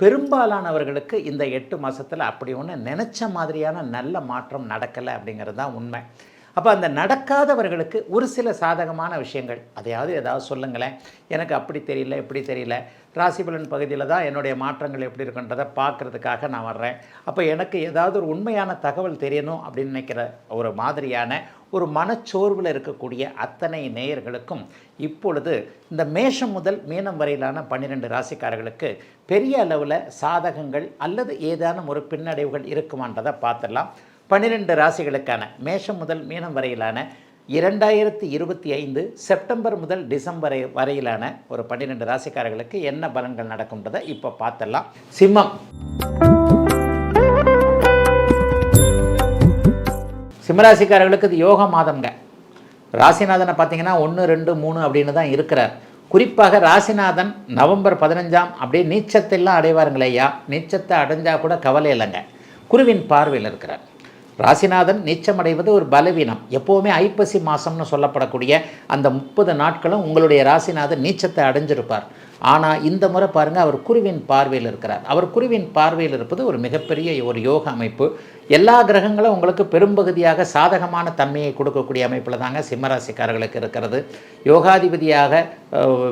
பெரும்பாலானவர்களுக்கு இந்த எட்டு மாதத்தில் அப்படி ஒன்று நினச்ச மாதிரியான நல்ல மாற்றம் நடக்கலை அப்படிங்கிறது தான் உண்மை. அப்போ அந்த நடக்காதவர்களுக்கு ஒரு சில சாதகமான விஷயங்கள். அதையாவது ஏதாவது சொல்லுங்களேன். எனக்கு அப்படி தெரியல இப்படி தெரியல. ராசிபலன் பகுதியில் தான் என்னுடைய மாற்றங்கள் எப்படி இருக்குன்றதை பார்க்குறதுக்காக நான் வர்றேன். அப்போ எனக்கு ஏதாவது ஒரு உண்மையான தகவல் தெரியணும் அப்படின்னு நினைக்கிற ஒரு மாதிரியான ஒரு மனச்சோர்வில் இருக்கக்கூடிய அத்தனை நேயர்களுக்கும் இப்பொழுது இந்த மேஷம் முதல் மீனம் வரையிலான பன்னிரெண்டு ராசிக்காரர்களுக்கு பெரிய அளவில் சாதகங்கள் அல்லது ஏதானும் ஒரு பின்னடைவுகள் இருக்குமான்றதை பார்த்துடலாம். பன்னிரெண்டு ராசிகளுக்கான மேஷம் முதல் மீனம் வரையிலான இரண்டாயிரத்தி இருபத்தி ஐந்து செப்டம்பர் முதல் டிசம்பர் வரையிலான ஒரு பன்னிரெண்டு ராசிக்காரர்களுக்கு என்ன பலன்கள் நடக்கும்ன்றதை இப்போ பார்த்தலாம் சிம்மம். சிம்மராசிக்காரர்களுக்கு இது யோக மாதம்ங்க. ராசிநாதனை பார்த்தீங்கன்னா ஒன்று ரெண்டு மூணு அப்படின்னு தான் இருக்கிறார். குறிப்பாக ராசிநாதன் நவம்பர் பதினஞ்சாம் அப்படியே நீச்சத்தெல்லாம் அடைவாருங்களே ஐயா. நீச்சத்தை அடைஞ்சால் கூட கவலை இல்லைங்க. குருவின் பார்வையில் இருக்கிறார். ராசிநாதன் நீச்சமடைவது ஒரு பலவீனம். எப்போவுமே ஐப்பசி மாதம்னு சொல்லப்படக்கூடிய அந்த முப்பது நாட்களும் உங்களுடைய ராசிநாதன் நீச்சத்தை அடைஞ்சிருப்பார். ஆனால் இந்த முறை பாருங்கள் அவர் குருவின் பார்வையில் இருக்கிறார். அவர் குருவின் பார்வையில் இருப்பது ஒரு மிகப்பெரிய ஒரு யோக அமைப்பு. எல்லா கிரகங்களும் உங்களுக்கு பெரும்பகுதியாக சாதகமான தன்மையை கொடுக்கக்கூடிய அமைப்பில் தாங்க சிம்மராசிக்காரர்களுக்கு இருக்கிறது. யோகாதிபதியாக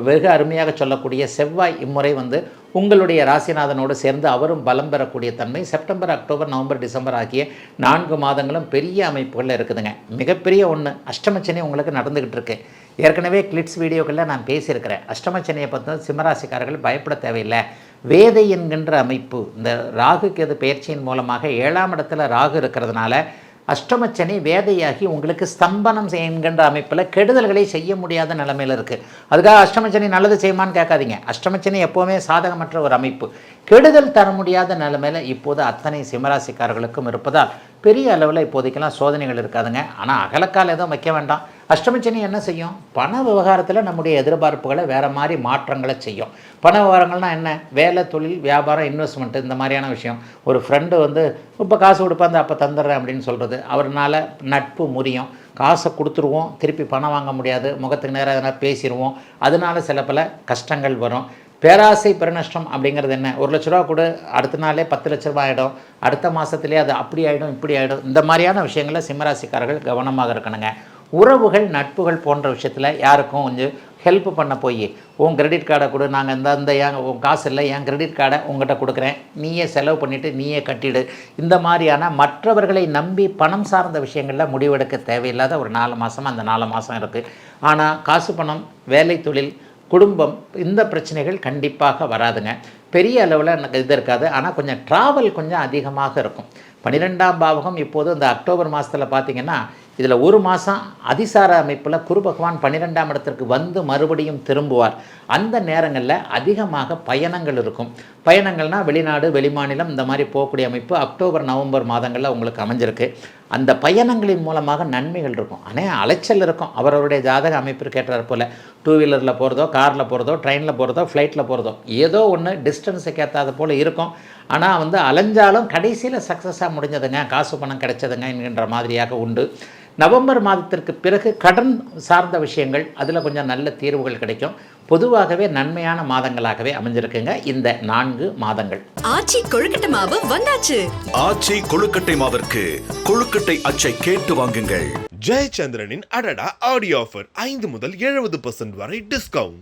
வெகு அருமையாக சொல்லக்கூடிய செவ்வாய் இம்முறை வந்து உங்களுடைய ராசிநாதனோடு சேர்ந்து அவரும் பலம் பெறக்கூடிய தன்மை. செப்டம்பர் அக்டோபர் நவம்பர் டிசம்பர் ஆகிய நான்கு மாதங்களும் பெரிய அமைப்புகளில் இருக்குதுங்க. மிகப்பெரிய ஒன்று அஷ்டமச்சனி உங்களுக்கு நடந்துக்கிட்டு இருக்கு. ஏற்கனவே கிளிட்ஸ் வீடியோக்களில் நான் பேசியிருக்கிறேன். அஷ்டமச்சனியை பார்த்தா சிம்மராசிக்காரர்கள் பயப்பட தேவையில்லை. வேதை என்கின்ற அமைப்பு இந்த ராகு கேது பயிற்சியின் மூலமாக ஏழாம் இடத்துல ராகு இருக்கிறதுனால அஷ்டமச்சனி வேதையாகி உங்களுக்கு ஸ்தம்பனம் என்கின்ற அமைப்பில் கெடுதல்களை செய்ய முடியாத நிலைமையில் இருக்குது அதுக்காக அஷ்டமச்சனி நல்லது செய்யுமான்னு கேட்காதீங்க. அஷ்டமச்சனி எப்போவுமே சாதகமற்ற ஒரு அமைப்பு. கெடுதல் தர முடியாத நிலைமையில் இப்போது அத்தனை சிம்மராசிக்காரர்களுக்கும் இருப்பதால் பெரிய அளவில் இப்போதைக்கெல்லாம் சோதனைகள் இருக்காதுங்க. ஆனால் அகலக்கால் எதுவும் வைக்க வேண்டாம். அஷ்டமச்சனி என்ன செய்யும்? பண விவகாரத்தில் நம்முடைய எதிர்பார்ப்புகளை வேறு மாதிரி மாற்றங்களை செய்யும். பண விவகாரங்கள்னால் என்ன? வேலை தொழில் வியாபாரம் இன்வெஸ்ட்மெண்ட் இந்த மாதிரியான விஷயம். ஒரு ஃப்ரெண்டு வந்து இப்போ காசு கொடுப்பாந்து அப்போ தந்துடுறேன் அப்படின்னு சொல்கிறது அவர்னால நட்பு முறியும். காசை கொடுத்துருவோம். திருப்பி பணம் வாங்க முடியாது. முகத்துக்கு நேராக எதனா பேசிடுவோம் அதனால சில பல கஷ்டங்கள் வரும். பேராசை பெருநஷ்டம் அப்படிங்கிறது என்ன? ஒரு லட்ச ரூபா கொடு அடுத்த நாளே பத்து லட்ச ரூபா ஆகிடும் அடுத்த மாதத்துலேயே அது அப்படி ஆகிடும் இப்படி ஆகிடும் இந்த மாதிரியான விஷயங்களில் சிம்மராசிக்காரர்கள் கவனமாக இருக்கணுங்க. உறவுகள் நட்புகள் போன்ற விஷயத்தில் யாருக்கும் கொஞ்சம் ஹெல்ப் பண்ண போய் உன் கிரெடிட் கார்டை கொடு நாங்கள் இந்த இந்த ஏன் உன் காசு இல்லை என் கிரெடிட் கார்டை உங்கள்கிட்ட கொடுக்குறேன். நீயே செலவு பண்ணிவிட்டு நீயே கட்டிடு. இந்த மாதிரியான மற்றவர்களை நம்பி பணம் சார்ந்த விஷயங்களில் முடிவெடுக்க தேவையில்லாத ஒரு நாலு மாதம் அந்த நாலு மாதம் இருக்குது ஆனால் காசு பணம் வேலை தொழில் குடும்பம் இந்த பிரச்சனைகள் கண்டிப்பாக வராதுங்க. பெரிய அளவில் எனக்கு இது இருக்காது. ஆனால் கொஞ்சம் ட்ராவல் கொஞ்சம் அதிகமாக இருக்கும். பன்னிரெண்டாம் பாவகம் இப்போது இந்த அக்டோபர் மாதத்தில் பார்த்தீங்கன்னா இதில் ஒரு மாதம் அதிசார அமைப்பில் குரு பகவான் பன்னிரெண்டாம் இடத்திற்கு வந்து மறுபடியும் திரும்புவார். அந்த நேரங்களில் அதிகமாக பயணங்கள் இருக்கும். பயணங்கள்னால் வெளிநாடு வெளிமாநிலம் இந்த மாதிரி போகக்கூடிய அமைப்பு அக்டோபர் நவம்பர் மாதங்களில் உங்களுக்கு அமைஞ்சிருக்கு. அந்த பயணங்களின் மூலமாக நன்மைகள் இருக்கும். ஆனால் அலைச்சல் இருக்கும். அவரவருடைய ஜாதக அமைப்பிற்கு ஏற்றார் போல். டூ வீலரில் போகிறதோ காரில் போகிறதோ ட்ரெயினில் போகிறதோ ஃப்ளைட்டில் போகிறதோ ஏதோ ஒன்று டிஸ்டன்ஸுக்கு ஏற்றாத போல் இருக்கும். ஆனால் வந்து அலைஞ்சாலும் கடைசியில் சக்ஸஸாக முடிஞ்சதுங்க. காசு பணம் கிடைச்சதுங்க என்கின்ற மாதிரியாக உண்டு. நவம்பர் மாதத்திற்கு பிறகு கடன் சார்ந்த விஷயங்கள் அதில் கொஞ்சம் நல்ல தீர்வுகள் கிடைக்கும். பொதுவாகவே நன்மையான மாதங்களாகவே அமைஞ்சிருக்குங்க இந்த நான்கு மாதங்கள். ஆச்சி கொழுக்கட்டை மாவு வந்தாச்சு. ஆச்சி கொழுக்கட்டை மாவிற்கு கொழுக்கட்டை அச்சை கேட்டு வாங்குங்கள். ஜெயச்சந்திரனின் அடடா ஆடியோ ஆஃபர் ஐந்து முதல் எழுபது பர்சன்ட் வரை டிஸ்கவுண்ட்